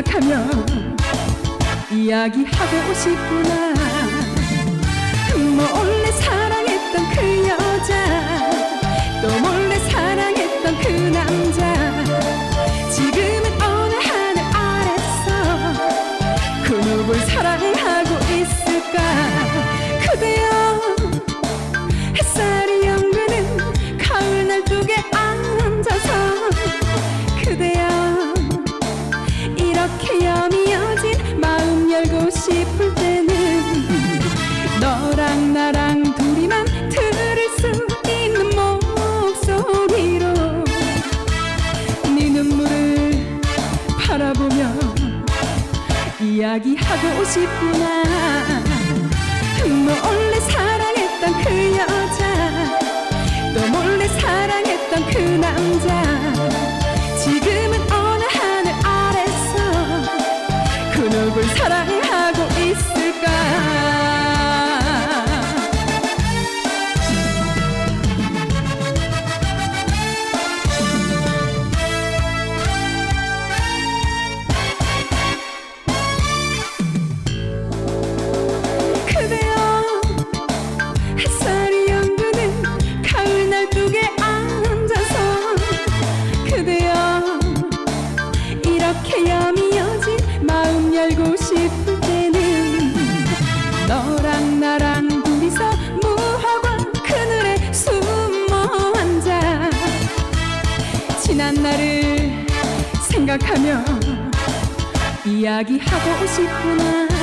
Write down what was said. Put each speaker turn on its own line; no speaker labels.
생각하며 이야기하고 싶구나. 몰래 사랑했던 그 여자 또 몰래 사랑했던 그 남자. 지금은 어느 하늘 아래서 그 누굴 사랑하고 있을까? 그대여 이야기하고 싶구나. 몰래 사랑 지난 날을 생각하며 이야기하고 싶구나